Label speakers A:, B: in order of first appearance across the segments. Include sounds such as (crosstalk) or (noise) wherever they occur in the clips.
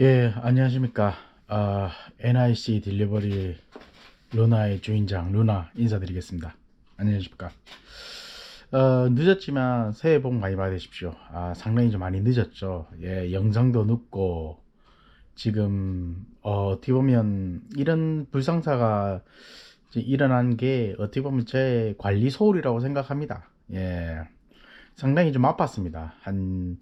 A: 예, 안녕하십니까. 아, NIC 딜리버리 루나의 주인장 루나 인사드리겠습니다. 안녕하십니까. 어, 늦었지만 새해 복 많이 받으십시오. 아, 상당히 좀 많이 늦었죠. 예, 영상도 늦고 지금 어, 어떻게 보면 이런 불상사가 일어난 게 어떻게 보면 제 관리 소홀이라고 생각합니다. 예. 상당히 좀 아팠습니다. 한,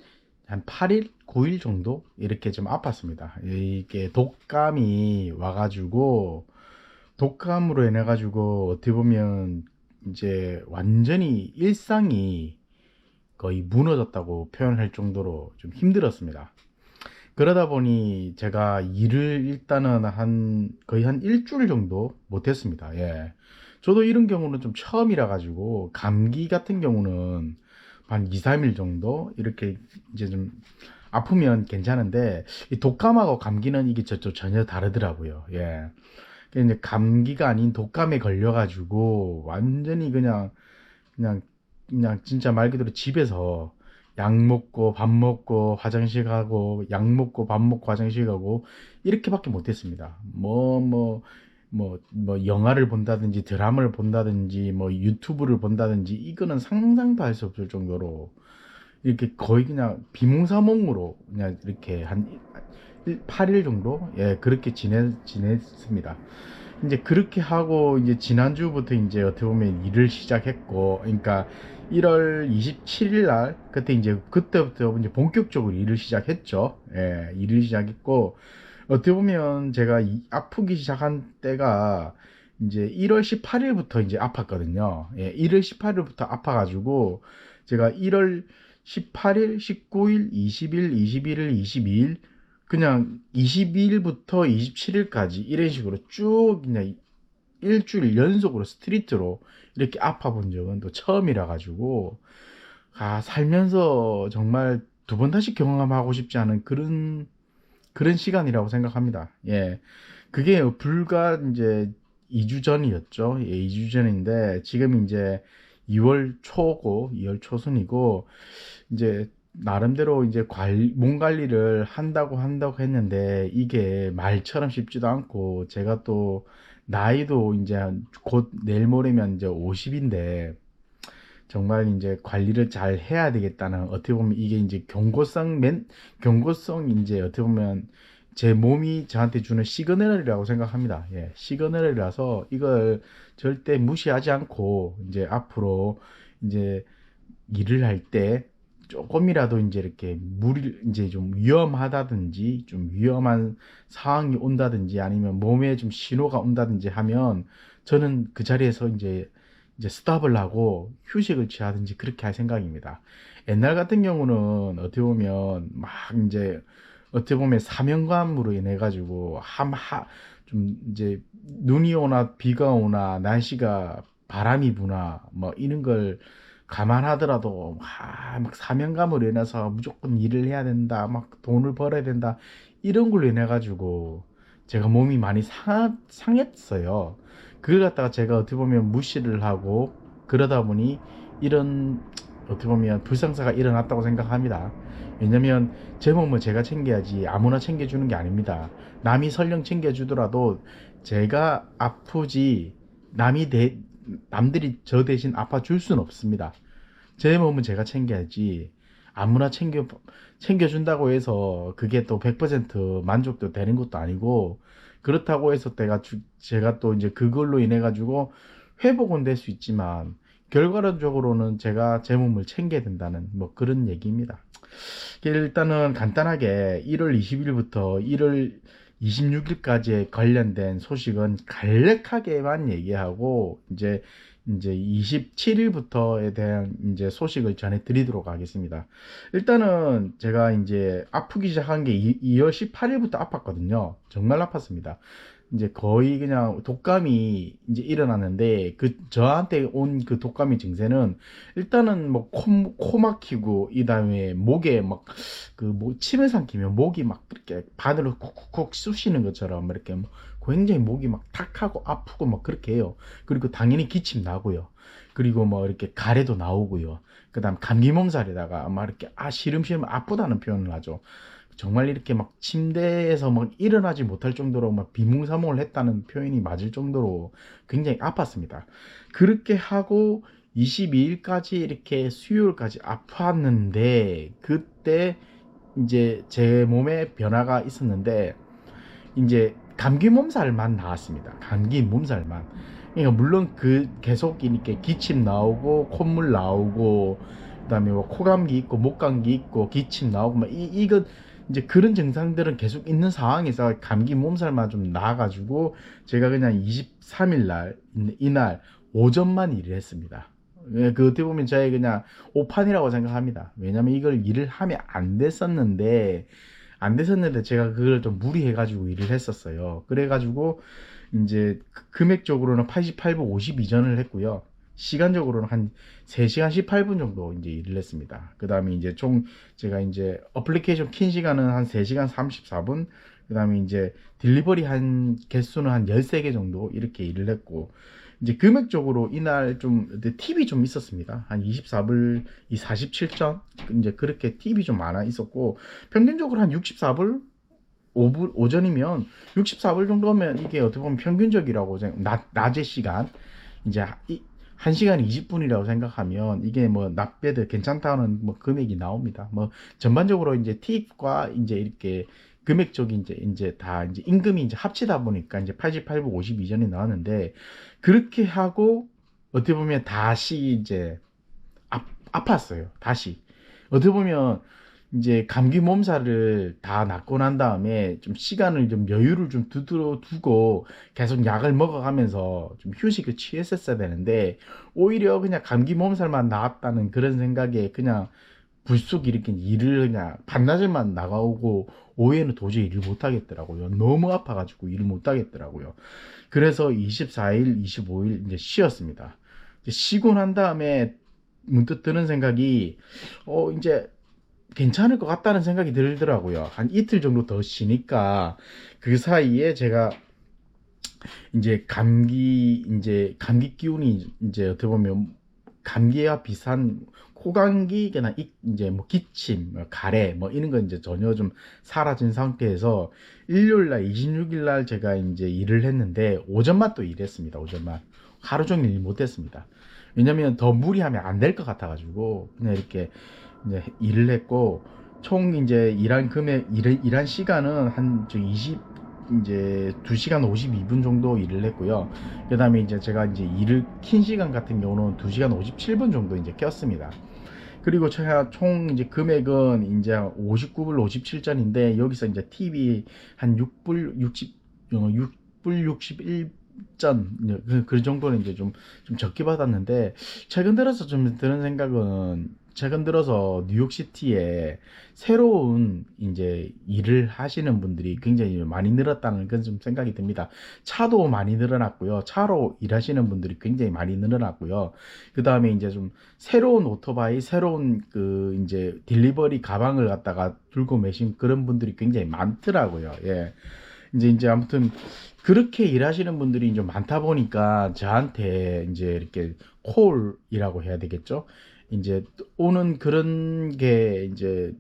A: 한 8일, 9일 정도? 이렇게 좀 아팠습니다. 이게 독감이 와가지고, 독감으로 인해 가지고, 어떻게 보면, 이제 완전히 일상이 거의 무너졌다고 표현할 정도로 좀 힘들었습니다. 그러다 보니 제가 일을 일단은 한 거의 한 일주일 정도 못했습니다. 예. 저도 이런 경우는 좀 처음이라 가지고 감기 같은 경우는 한 2, 3일 정도 이렇게 이제 좀 아프면 괜찮은데 이 독감하고 감기는 이게 저, 저 전혀 다르더라고요. 예. 그 이제 감기가 아닌 독감에 걸려 가지고 완전히 그냥 그냥 그냥 진짜 말 그대로 집에서 약 먹고 밥 먹고 화장실 가고 약 먹고 밥 먹고 화장실 가고 이렇게밖에 못했습니다. 뭐뭐 뭐 뭐 영화를 본다든지 드라마를 본다든지 뭐 유튜브를 본다든지 이거는 상상도 할 수 없을 정도로 이렇게 거의 그냥 비몽사몽으로 그냥 이렇게 한 8일 정도 예 그렇게 지내 지냈습니다. 이제 그렇게 하고 이제 지난주부터 이제 어떻게 보면 일을 시작했고 그러니까 1월 27일 날 그때 이제 그때부터 이제 본격적으로 일을 시작했죠. 예, 일을 시작했고 어떻게 보면 제가 이- 아프기 시작한 때가 이제 1월 18일부터 이제 아팠거든요. 예, 1월 18일부터 아파가지고 제가 1월 18일, 19일, 20일, 21일, 22일 그냥 22일부터 27일까지 이런 식으로 쭉 그냥 일주일 연속으로 스트리트로 이렇게 아파 본 적은 또 처음이라 가지고 아 살면서 정말 두 번 다시 경험하고 싶지 않은 그런 그런 시간이라고 생각합니다. 예. 그게 불과 이제 2주 전이었죠. 예, 2주 전인데 지금 이제 2월 초고 2월 초순이고 이제 나름대로 이제 관리, 몸 관리를 한다고 한다고 했는데 이게 말처럼 쉽지도 않고 제가 또 나이도 이제 곧 내일 모레면 이제 50인데 정말 이제 관리를 잘 해야 되겠다는 어떻게 보면 이게 이제 경고성 맨 경고성 이제 어떻게 보면 제 몸이 저한테 주는 시그널이라고 생각합니다. 예, 시그널이라서 이걸 절대 무시하지 않고 이제 앞으로 이제 일을 할 때 조금이라도 이제 이렇게 물이 이제 좀 위험하다든지 좀 위험한 상황이 온다든지 아니면 몸에 좀 신호가 온다든지 하면 저는 그 자리에서 이제 이제 스탑을 하고 휴식을 취하든지 그렇게 할 생각입니다. 옛날 같은 경우는 어떻게 보면 막 이제 어떻게 보면 사명감으로 인해 가지고 함하 좀 이제 눈이 오나 비가 오나 날씨가 바람이 부나 뭐 이런 걸 감안하더라도 아, 막 사명감으로 인해서 무조건 일을 해야 된다 막 돈을 벌어야 된다 이런 걸로 인해 가지고 제가 몸이 많이 상, 상했어요. 그걸 갖다가 제가 어떻게 보면 무시를 하고 그러다 보니 이런 어떻게 보면 불상사가 일어났다고 생각합니다. 왜냐면 제 몸은 제가 챙겨야지 아무나 챙겨주는 게 아닙니다. 남이 설령 챙겨주더라도 제가 아프지 남이 대, 남들이 저 대신 아파 줄 수는 없습니다. 제 몸은 제가 챙겨야지 아무나 챙겨 챙겨준다고 해서 그게 또 100% 만족도 되는 것도 아니고 그렇다고 해서 내가 주- 제가 또 이제 그걸로 인해 가지고 회복은 될 수 있지만 결과론적으로는 제가 제 몸을 챙겨야 된다는 뭐 그런 얘기입니다. 일단은 간단하게 1월 20일부터 1월 26일까지 관련된 소식은 간략하게만 얘기하고 이제 이제 27일부터에 대한 이제 소식을 전해 드리도록 하겠습니다. 일단은 제가 이제 아프기 시작한 게 2, 월 18일부터 아팠거든요. 정말 아팠습니다. 이제 거의 그냥 독감이 이제 일어났는데 그 저한테 온 그 독감의 증세는 일단은 뭐 코, 코 막히고 이 다음에 목에 막 그 뭐 침을 삼키면 목이 막 이렇게 바늘로 콕콕콕 쑤시는 것처럼 이렇게 뭐 굉장히 목이 막 탁 하고 아프고 막 그렇게 해요. 그리고 당연히 기침 나고요. 그리고 뭐 이렇게 가래도 나오고요. 그 다음 감기 몸살에다가 막 이렇게 아 시름시름 아프다는 표현을 하죠. 정말 이렇게 막 침대에서 막 일어나지 못할 정도로 막 비몽사몽을 했다는 표현이 맞을 정도로 굉장히 아팠습니다. 그렇게 하고 22일까지 이렇게 수요일까지 아팠는데 그때 이제 제 몸에 변화가 있었는데 이제 감기 몸살만 나왔습니다. 감기 몸살만. 그러니까 물론 그 계속 이렇게 기침 나오고 콧물 나오고 그다음에 뭐 코감기 있고 목감기 있고 기침 나오고 막 이, 이건 이제 그런 증상들은 계속 있는 상황에서 감기 몸살만 좀 나가지고 제가 그냥 23일 날 이날 오전만 일을 했습니다. 예, 그 어떻게 보면 저의 그냥 오판이라고 생각합니다. 왜냐면 이걸 일을 하면 안 됐었는데 안 됐었는데 제가 그걸 좀 무리해 가지고 일을 했었어요. 그래 가지고 이제 그- 금액적으로는 88분 52전을 했고요. 시간적으로는 한 3시간 18분 정도 이제 일을 했습니다. 그 다음에 이제 총 제가 이제 어플리케이션 킨 시간은 한 3시간 34분, 그 다음에 이제 딜리버리 한 개수는 한 13개 정도 이렇게 일을 했고, 이제 금액적으로 이날 좀 팁이 좀 있었습니다. 한 24불, 이 47전 이제 그렇게 팁이 좀 많아 있었고 평균적으로 한 64불 5불 오전이면 64불 정도면 이게 어떻게 보면 평균적이라고 낮, 낮의 시간 이제 이, 1시간 20분이라고 생각하면 이게 뭐 납배드 괜찮다는 뭐 금액이 나옵니다. 뭐 전반적으로 이제 팁과 이제 이렇게 금액적인 이제 이제 다 이제 임금이 이제 합치다 보니까 이제 88불 52전이 나왔는데 그렇게 하고 어떻게 보면 다시 이제 아, 아팠어요. 다시 어떻게 보면 이제 감기 몸살을 다 낫고 난 다음에 좀 시간을 좀 여유를 좀 두드러 두고 계속 약을 먹어가면서 좀 휴식을 취했었어야 되는데 오히려 그냥 감기 몸살만 나았다는 그런 생각에 그냥 불쑥 일으킨 일을 그냥 반나절만 나가오고 오후에는 도저히 일을 못 하겠더라고요. 너무 아파가지고 일을 못 하겠더라고요. 그래서 24일, 25일 이제 쉬었습니다. 이제 쉬고 난 다음에 문득 드는 생각이 어 이제 괜찮을 것 같다는 생각이 들더라고요. 한 이틀 정도 더 쉬니까 그 사이에 제가 이제 감기 이제 감기 기운이 이제 어떻게 보면 감기와 비슷한 코감기 그나 이제 뭐 기침, 뭐 가래 뭐 이런 거 이제 전혀 좀 사라진 상태에서 일요일 날 26일 날 제가 이제 일을 했는데 오전만 또 일했습니다. 오전만 하루 종일 일 못했습니다. 왜냐면 더 무리하면 안 될 것 같아가지고 그냥 이렇게 이제 일을 했고 총 이제 일한 금액 일, 일한 시간은 한저 20 이제 2시간 52분 정도 일을 했고요. 그 다음에 이제 제가 이제 일을 킨 시간 같은 경우는 2시간 57분 정도 이제 꼈습니다. 그리고 제가 총 이제 금액은 이제 59불 57전인데 여기서 이제 TV 한 6불 60 어, 6불 61 전 그, 그 정도는 이제 좀 좀 적게 받았는데 최근 들어서 좀 드는 생각은 최근 들어서 뉴욕시티에 새로운 이제 일을 하시는 분들이 굉장히 많이 늘었다는 그런 좀 생각이 듭니다. 차도 많이 늘어났고요. 차로 일하시는 분들이 굉장히 많이 늘어났고요. 그 다음에 이제 좀 새로운 오토바이, 새로운 그 이제 딜리버리 가방을 갖다가 들고 매신 그런 분들이 굉장히 많더라고요. 예. 이제 이제 아무튼 그렇게 일하시는 분들이 이제 많다 보니까 저한테 이제 이렇게 콜이라고 해야 되겠죠. 이제 오는 그런 게 이제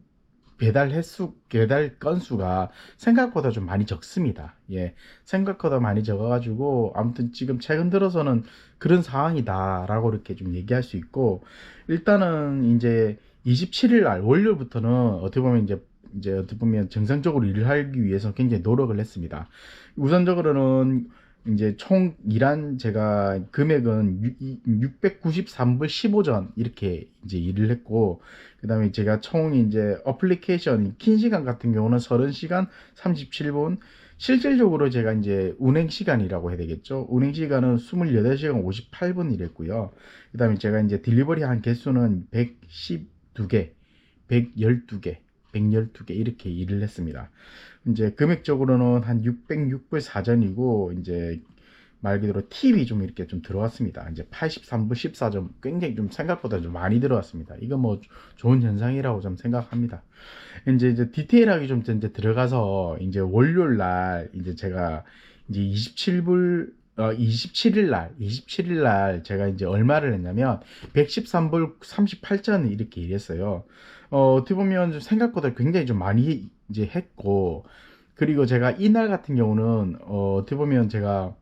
A: 배달 횟수, 배달 건수가 생각보다 좀 많이 적습니다. 예. 생각보다 많이 적어가지고, 아무튼 지금 최근 들어서는 그런 상황이다라고 이렇게 좀 얘기할 수 있고, 일단은 이제 27일 날, 월요일부터는 어떻게 보면 이제 이제 어떻게 보면 정상적으로 일을 하기 위해서 굉장히 노력을 했습니다. 우선적으로는 이제 총 일한 제가 금액은 693불 15전 이렇게 이제 일을 했고 그 다음에 제가 총 이제 어플리케이션 킨 시간 같은 경우는 30시간 37분 실질적으로 제가 이제 운행 시간이라고 해야 되겠죠. 운행 시간은 28시간 58분 일했고요. 그 다음에 제가 이제 딜리버리 한 개수는 112개, 112개 112개 이렇게 일을 했습니다. 이제 금액적으로는 한 606불 사전이고 이제 말 그대로 팁이 좀 이렇게 좀 들어왔습니다. 이제 83불 14점 굉장히 좀 생각보다 좀 많이 들어왔습니다. 이거 뭐 좋은 현상이라고 좀 생각합니다. 이제 이제 디테일하게 좀 이제 들어가서 이제 월요일 날 이제 제가 이제 27불 어, 27일 날, 27일 날 제가 이제 얼마를 했냐면 113불 38전 이렇게 일했어요. 어, 어떻게 보면 좀 생각보다 굉장히 좀 많이 이제 했고 그리고 제가 이날 같은 경우는 어, 어떻게 보면 제가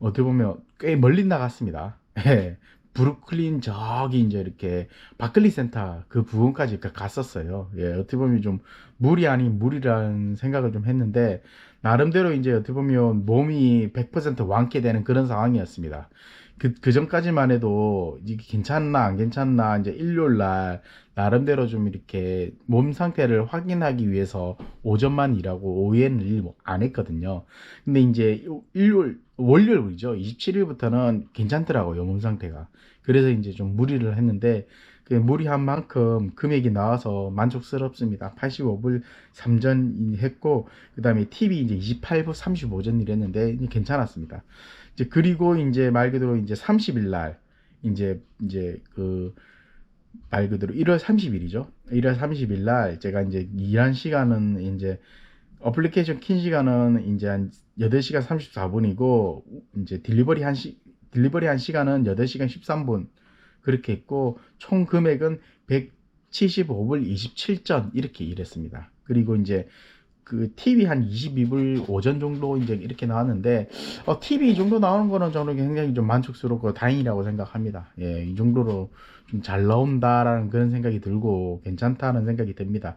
A: 어떻게 보면 꽤 멀리 나갔습니다. (laughs) 예. 브루클린 저기 이제 이렇게 바클리 센터 그 부분까지 가- 갔었어요. 예, 어떻게 보면 좀 무리 아닌 무리라는 생각을 좀 했는데 나름대로 이제 어떻게 보면 몸이 100% 완쾌되는 그런 상황이었습니다. 그, 그 전까지만 해도 이게 괜찮나 안 괜찮나 이제 일요일 날 나름대로 좀 이렇게 몸 상태를 확인하기 위해서 오전만 일하고 오후에는 일 안 했거든요. 근데 이제 일요일 월요일이죠. 27일부터는 괜찮더라고요. 몸 상태가. 그래서 이제 좀 무리를 했는데 그 무리한 만큼 금액이 나와서 만족스럽습니다. 85불 3전 했고 그 다음에 TV 이제 28불 35전 일했는데 괜찮았습니다. 이제 그리고 이제 말 그대로 이제 30일 날 이제 이제 그 말 그대로 1월 30일이죠. 1월 30일 날 제가 이제 일한 시간은 이제 어플리케이션 킨 시간은 이제 한 8시간 34분이고 이제 딜리버리 한 시, 딜리버리 한 시간은 8시간 13분 그렇게 했고 총 금액은 175불 27전 이렇게 일했습니다. 그리고 이제 그 TV 한 22불 오전 정도 이제 이렇게 나왔는데 어, TV 이 정도 나오는 거는 저는 굉장히 좀 만족스럽고 다행이라고 생각합니다. 예, 이 정도로 좀 잘 나온다라는 그런 생각이 들고 괜찮다는 생각이 듭니다.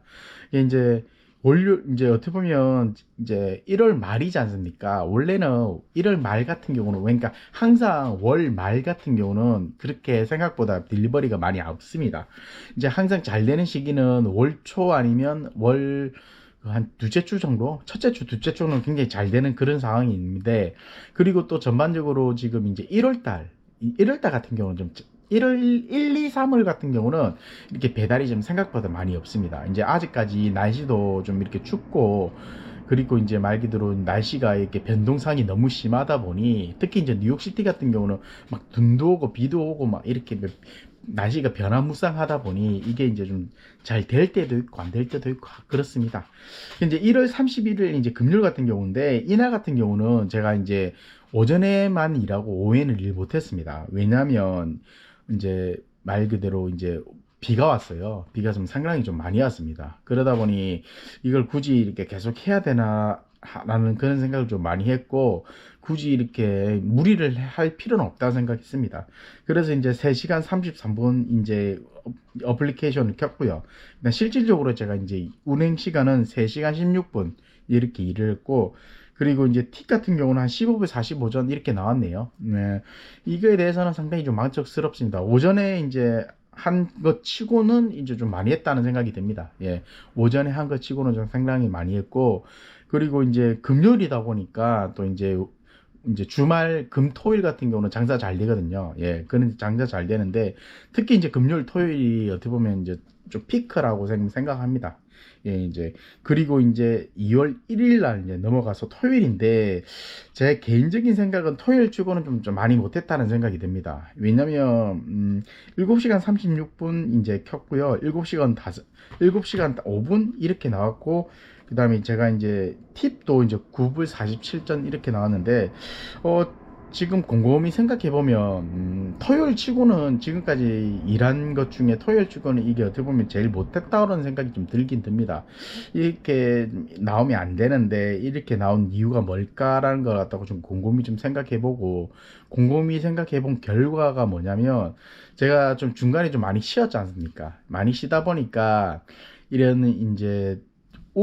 A: 이게 이제 월요 이제 어떻게 보면 이제 1월 말이지 않습니까? 원래는 1월 말 같은 경우는 그러니까 항상 월 말 같은 경우는 그렇게 생각보다 딜리버리가 많이 없습니다. 이제 항상 잘 되는 시기는 월 초 아니면 월 한 둘째 주 정도, 첫째 주, 둘째 주는 굉장히 잘 되는 그런 상황인데, 그리고 또 전반적으로 지금 이제 1월 달, 1월 달 같은 경우는 좀 1월 1, 2, 3월 같은 경우는 이렇게 배달이 좀 생각보다 많이 없습니다. 이제 아직까지 날씨도 좀 이렇게 춥고 그리고 이제 말 그대로 날씨가 이렇게 변동상이 너무 심하다 보니 특히 이제 뉴욕시티 같은 경우는 막 눈도 오고 비도 오고 막 이렇게 몇- 날씨가 변화무쌍하다 보니 이게 이제 좀 잘 될 때도 있고 안 될 때도 있고 그렇습니다. 이제 1월 31일 이제 금요일 같은 경우인데 이날 같은 경우는 제가 이제 오전에만 일하고 오후에는 일 못했습니다. 왜냐하면 이제 말 그대로 이제 비가 왔어요. 비가 좀 상당히 좀 많이 왔습니다. 그러다 보니 이걸 굳이 이렇게 계속 해야 되나 라는 그런 생각을 좀 많이 했고 굳이 이렇게 무리를 할 필요는 없다고 생각했습니다. 그래서 이제 3시간 33분 이제 어- 어플리케이션을 켰고요. 실질적으로 제가 이제 운행 시간은 3시간 16분 이렇게 일을 했고 그리고 이제 틱 같은 경우는 한 15분 45전 이렇게 나왔네요. 네. 이거에 대해서는 상당히 좀 만족스럽습니다. 오전에 이제 한것 치고는 이제 좀 많이 했다는 생각이 듭니다. 예. 오전에 한 것 치고는 좀 상당히 많이 했고, 그리고 이제 금요일이다 보니까 또 이제 이제 주말 금 토일 같은 경우는 장사 잘 되거든요. 예. 그는 장사 잘 되는데 특히 이제 금요일 토요일이 어떻게 보면 이제 좀 피크라고 생- 생각합니다. 예, 이제 그리고 이제 2월 1일 날 이제 넘어가서 토요일인데 제 개인적인 생각은 토요일 치고는 좀, 좀 많이 못했다는 생각이 듭니다. 왜냐면 음, 7시간 36분 이제 켰고요. 7시간 5 7시간 5분 이렇게 나왔고 그 다음에 제가 이제 팁도 이제 9불 47전 이렇게 나왔는데 어 지금 곰곰이 생각해 보면 음, 토요일 치고는 지금까지 일한 것 중에 토요일 치고는 이게 어떻게 보면 제일 못했다는 생각이 좀 들긴 듭니다. 이렇게 나오면 안 되는데 이렇게 나온 이유가 뭘까라는 걸 갖다가 좀 곰곰이 좀 생각해 보고 곰곰이 생각해 본 결과가 뭐냐면 제가 좀 중간에 좀 많이 쉬었지 않습니까? 많이 쉬다 보니까 이런 이제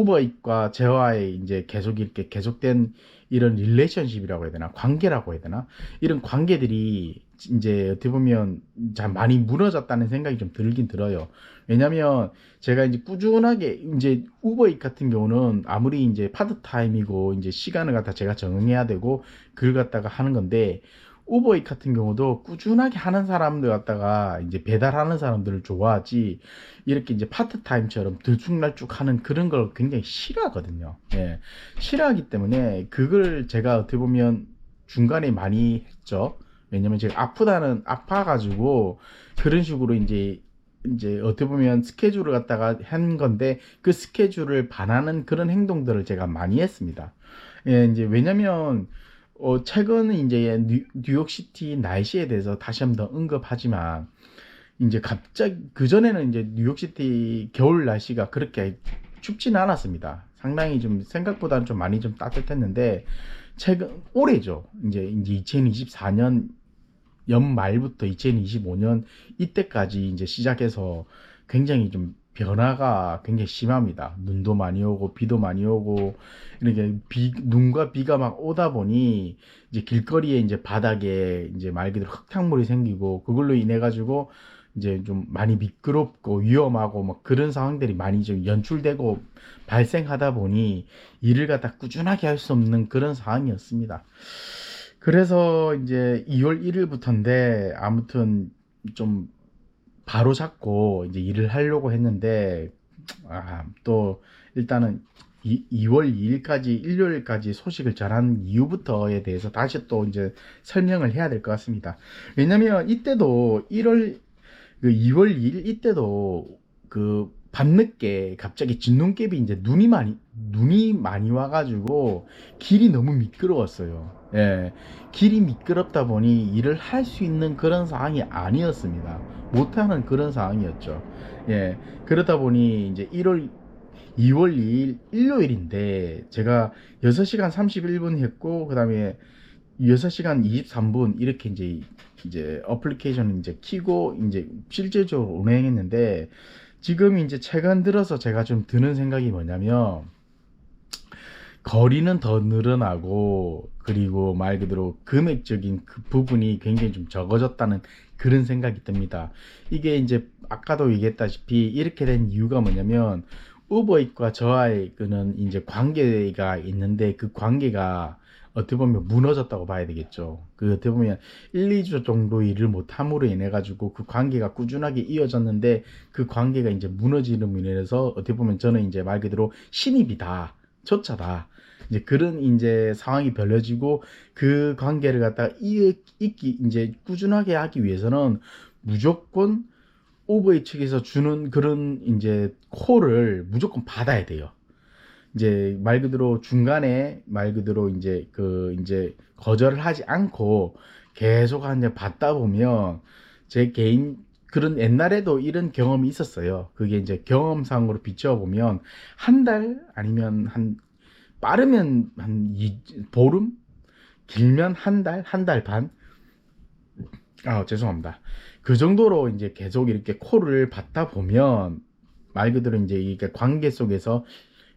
A: 우버잇과 제와의 이제 계속 이렇게 계속된 이런 릴레이션십이라고 해야 되나 관계라고 해야 되나 이런 관계들이 이제 어떻게 보면 참 많이 무너졌다는 생각이 좀 들긴 들어요. 왜냐면 제가 이제 꾸준하게 이제 우버잇 같은 경우는 아무리 이제 파트타임이고 이제 시간을 갖다 제가 정해야 되고 그걸 갖다가 하는 건데 우버잇 같은 경우도 꾸준하게 하는 사람들 갖다가 이제 배달하는 사람들을 좋아하지 이렇게 이제 파트타임처럼 들쭉날쭉 하는 그런 걸 굉장히 싫어하거든요. 예. 싫어하기 때문에 그걸 제가 어떻게 보면 중간에 많이 했죠. 왜냐면 제가 아프다는 아파가지고 그런 식으로 이제 이제 어떻게 보면 스케줄을 갖다가 한 건데 그 스케줄을 반하는 그런 행동들을 제가 많이 했습니다. 예, 이제 왜냐면 어 최근 이제 뉴, 뉴욕시티 날씨에 대해서 다시 한번 더 언급하지만 이제 갑자기 그 전에는 이제 뉴욕시티 겨울 날씨가 그렇게 춥지는 않았습니다. 상당히 좀 생각보다는 좀 많이 좀 따뜻했는데 최근 올해죠. 이제 이제 2024년 연말부터 2025년 이때까지 이제 시작해서 굉장히 좀 변화가 굉장히 심합니다. 눈도 많이 오고 비도 많이 오고 이렇게 비 눈과 비가 막 오다 보니 이제 길거리에 이제 바닥에 이제 말 그대로 흙탕물이 생기고 그걸로 인해 가지고 이제 좀 많이 미끄럽고 위험하고 막 그런 상황들이 많이 좀 연출되고 발생하다 보니 일을 갖다 꾸준하게 할 수 없는 그런 상황이었습니다. 그래서 이제 2월 1일부터인데 아무튼 좀 바로 잡고 이제 일을 하려고 했는데 아, 또 일단은 이, 2월 2일까지 일요일까지 소식을 전한 이유부터에 대해서 다시 또 이제 설명을 해야 될 것 같습니다. 왜냐면 이때도 1월 그 2월 2일 이때도 그 밤늦게 갑자기 진눈깨비 이제 눈이 많이 눈이 많이 와가지고 길이 너무 미끄러웠어요. 예, 길이 미끄럽다 보니 일을 할 수 있는 그런 상황이 아니었습니다. 못하는 그런 상황이었죠. 예, 그러다 보니 이제 1월 2월 2일 일요일인데 제가 6시간 31분 했고 그 다음에 6시간 23분 이렇게 이제 이제 어플리케이션을 이제 키고 이제 실질적으로 운행했는데 지금 이제 최근 들어서 제가 좀 드는 생각이 뭐냐면 거리는 더 늘어나고 그리고 말 그대로 금액적인 그 부분이 굉장히 좀 적어졌다는 그런 생각이 듭니다. 이게 이제 아까도 얘기했다시피 이렇게 된 이유가 뭐냐면 저와의 그는 이제 관계가 있는데 그 관계가 어떻게 보면 무너졌다고 봐야 되겠죠. 그 어떻게 보면 1, 2주 정도 일을 못함으로 인해 가지고 그 관계가 꾸준하게 이어졌는데 그 관계가 이제 무너지는 인해서 어떻게 보면 저는 이제 말 그대로 신입이다. 초짜다. 이제 그런 이제 상황이 벌어지고 그 관계를 갖다가 이, 있기 이제 꾸준하게 하기 위해서는 무조건 오버의 측에서 주는 그런 이제 콜을 무조건 받아야 돼요. 이제 말 그대로 중간에 말 그대로 이제 그 이제 거절을 하지 않고 계속 이제 받다 보면 제 개인 그런 옛날에도 이런 경험이 있었어요. 그게 이제 경험상으로 비춰보면 한 달 아니면 한 빠르면 한 이, 보름 길면 한 달, 한 달 반. 아, 죄송합니다. 그 정도로 이제 계속 이렇게 콜을 받다 보면 말 그대로 이제 이게 관계 속에서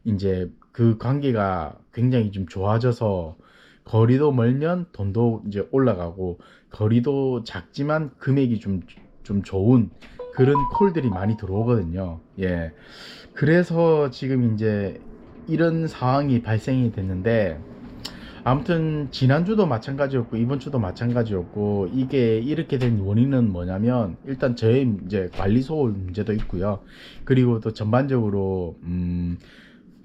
A: 이제 그 관계가 굉장히 좀 좋아져서 거리도 멀면 돈도 이제 올라가고 거리도 작지만 금액이 좀, 좀 좋은 그런 콜들이 많이 들어오거든요. 예. 그래서 지금 이제 이런 상황이 발생이 됐는데 아무튼 지난주도 마찬가지였고 이번 주도 마찬가지였고 이게 이렇게 된 원인은 뭐냐면 일단 저의 이제 관리 소홀 문제도 있고요. 그리고 또 전반적으로 음,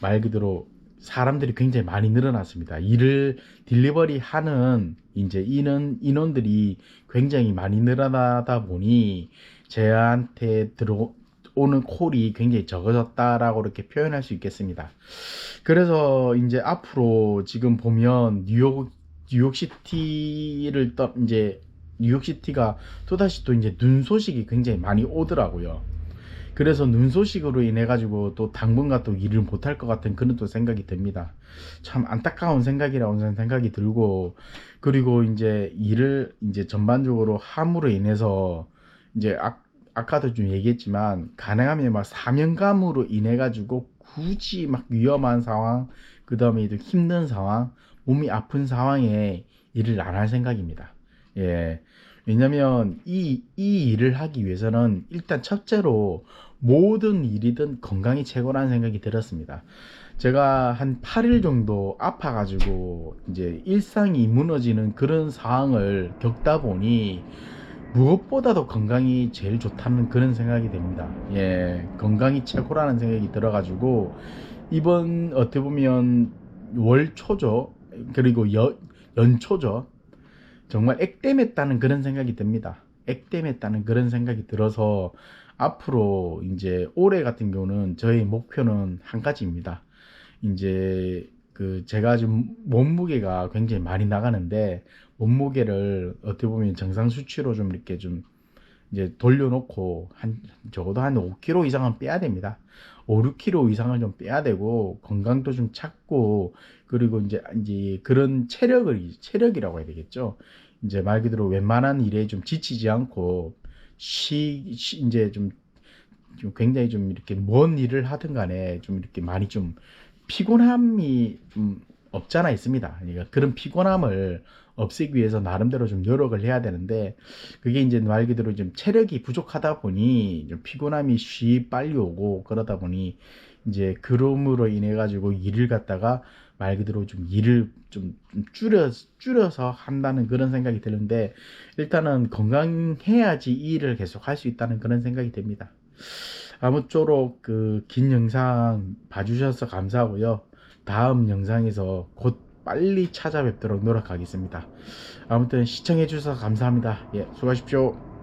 A: 말 그대로 사람들이 굉장히 많이 늘어났습니다. 일을 딜리버리 하는 이제 인원 인원들이 굉장히 많이 늘어나다 보니 저한테 들어오는 콜이 굉장히 적어졌다라고 이렇게 표현할 수 있겠습니다. 그래서 이제 앞으로 지금 보면 뉴욕 뉴욕시티를 떠 이제 뉴욕시티가 또다시 또 이제 눈 소식이 굉장히 많이 오더라고요. 그래서 눈 소식으로 인해 가지고 또 당분간 또 일을 못할 것 같은 그런 또 생각이 듭니다. 참 안타까운 생각이라고 저는 생각이 들고 그리고 이제 일을 이제 전반적으로 함으로 인해서 이제 아, 아까도 좀 얘기했지만 가능하면 막 사명감으로 인해 가지고 굳이 막 위험한 상황 그 다음에 또 힘든 상황 몸이 아픈 상황에 일을 안 할 생각입니다. 예. 왜냐면 이, 이 일을 하기 위해서는 일단 첫째로 모든 일이든 건강이 최고라는 생각이 들었습니다. 제가 한 8일 정도 아파가지고 이제 일상이 무너지는 그런 상황을 겪다 보니 무엇보다도 건강이 제일 좋다는 그런 생각이 됩니다. 예, 건강이 최고라는 생각이 들어가지고 이번 어떻게 보면 월 초죠. 그리고 여, 연초죠. 정말 액땜했다는 그런 생각이 듭니다. 액땜했다는 그런 생각이 들어서 앞으로 이제 올해 같은 경우는 저희 목표는 한 가지입니다. 이제 그 제가 지금 몸무게가 굉장히 많이 나가는데 몸무게를 어떻게 보면 정상 수치로 좀 이렇게 좀 이제 돌려놓고 한 적어도 한 5kg 이상은 빼야 됩니다. 5, 6kg 이상을 좀 빼야 되고 건강도 좀 찾고 그리고 이제 이제 그런 체력을 체력이라고 해야 되겠죠. 이제 말 그대로 웬만한 일에 좀 지치지 않고 쉬, 쉬 이제 좀, 좀 굉장히 좀 이렇게 먼 일을 하든 간에 좀 이렇게 많이 좀 피곤함이 좀 없잖아 있습니다. 그러니까 그런 피곤함을 없애기 위해서 나름대로 좀 노력을 해야 되는데 그게 이제 말 그대로 좀 체력이 부족하다 보니 좀 피곤함이 쉬 빨리 오고 그러다 보니 이제 그럼으로 인해 가지고 일을 갖다가 말 그대로 좀 일을 좀, 좀 줄여 줄여서 한다는 그런 생각이 드는데 일단은 건강해야지 이 일을 계속 할 수 있다는 그런 생각이 듭니다. 아무쪼록 그 긴 영상 봐주셔서 감사하고요. 다음 영상에서 곧 빨리 찾아뵙도록 노력하겠습니다. 아무튼 시청해 주셔서 감사합니다. 예, 수고하십시오.